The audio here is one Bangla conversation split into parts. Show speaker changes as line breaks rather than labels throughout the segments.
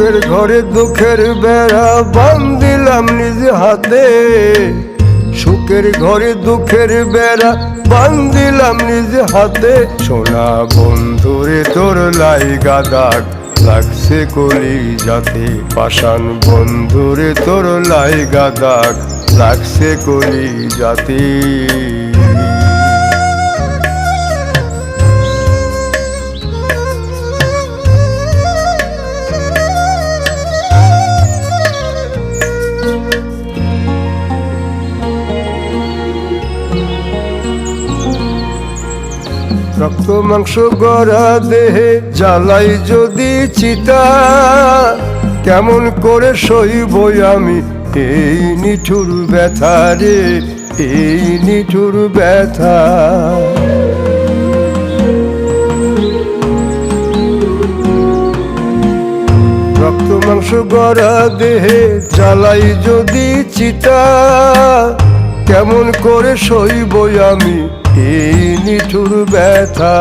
সুখের ঘরে দুঃখের বেড়া বান্দিলাম নিজ হাতে। সুখের ঘরে দুঃখের বেড়া বান্দিলাম নিজ হাতে। সোনা বন্ধুরে, তোর লাই গাদাক লাগছে কলি যাতে পাষাণ বন্ধুরে, তোর লাই গাদাক লাগছে কলি জাতি রক্ত মাংস গড়া দেহে জ্বালাই যদি চিতা, কেমন করে সইব আমি? এই নিঠুর ব্যথা রে, এই নিঠুর ব্যথা। রক্ত মাংস গড়া দেহে জ্বালাই যদি চিতা, কেমন করে সইব আমি? এই নিঠুর ব্যথা,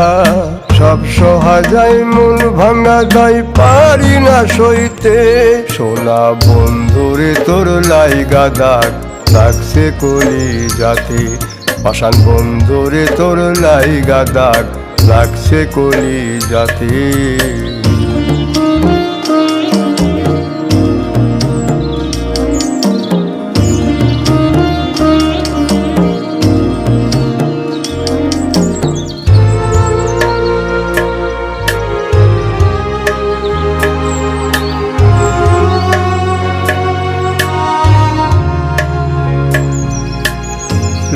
সব সহাজাই মন ভাঙা দাই পারি না সইতে। সোনা বন্ধুরে, তোর লাই গাদাক লাগছে কলি জাতি পাষাণ বন্ধুরে, তোর লাই গাদাক লাগছে কলি জাতি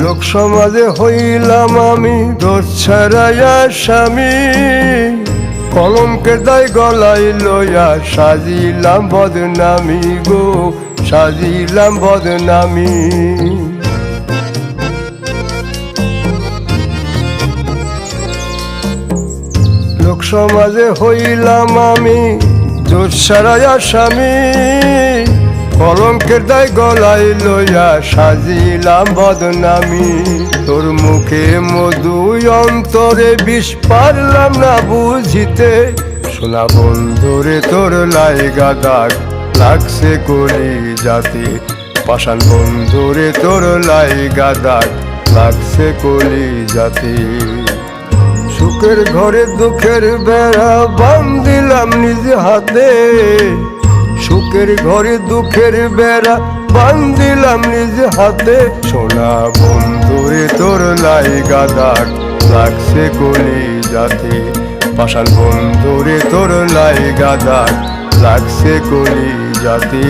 লোক সমাজে হইলাম আমি, দোষ ছাড়াইয়া স্বামী কলমকে দায় গলায় লইয়া সাজিলাম বদনামি গো, সাজিলাম বদনামি। লোক সমাজে হইলাম আমি জোর সারায়া স্বামী কলঙ্কের দায় গলায় লইয়া সাজিলাম বদনামি। তোর মুখে মধু অন্তরে বিষ পারলাম না বুঝিতে। শোনা বন্ধুরে, তোর লাই গাদাক লাগছে কলি জাতি পাষাণ বন্ধুরে, তোর লাই গাদাক লাগছে কলি জাতি সুখের ঘরে, দুঃখের বেড়া বান্দিলাম নিজ হাতে। সুখের ঘরে, দুঃখের বেড়া বান্ধিলাম নিজ হাতে। সোনা বন্ধুরে তোর লাই গাদাক লাগছে কলি যাতে পাশাল বন্ধুরে তোর লাই গাদাক লাগছে কলি জাতি